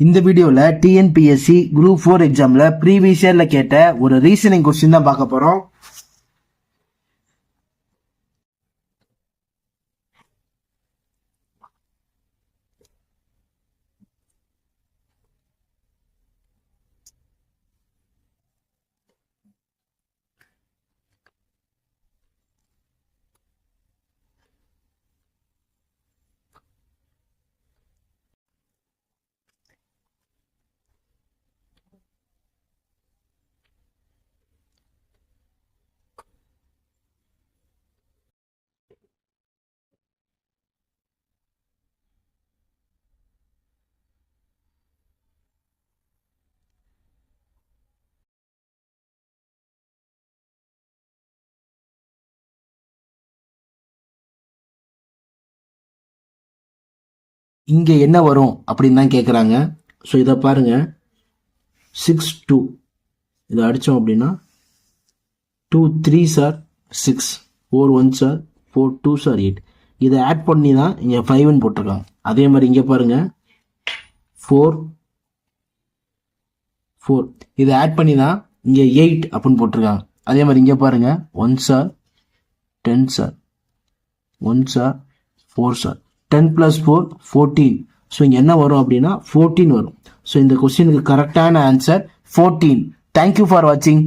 இந்த வீடியோல TNPSC group four எக்ஸாம்ல ப்ரீவியஸ் இயர்ல கேட்ட ஒரு ரீசனிங் கொஸ்டின் தான் பார்க்க போறோம். இங்கே என்ன வரும் அப்படின்னு தான் கேட்குறாங்க ஸோ இதை பாருங்கள் சிக்ஸ் டூ இதை அடித்தோம் அப்படின்னா two three sir six four one sir four two sir eight இதை ஆட் பண்ணி தான் இங்கே ஃபைவ்னு போட்டிருக்காங்க. அதே மாதிரி இங்கே பாருங்கள் ஃபோர் ஃபோர் இதை ஆட் பண்ணி தான் இங்கே எயிட் அப்படின்னு போட்டிருக்காங்க. அதே மாதிரி இங்கே பாருங்கள் one sir ten sir one sir four sir ten plus four fourteen so இங்கே என்ன வரும் அப்படின்னா ஃபோர்டீன் வரும். ஸோ இந்த கொஸ்டினுக்கு கரெக்டான ஆன்சர் ஃபோர்டீன் தேங்க்யூ ஃபார் வாட்சிங்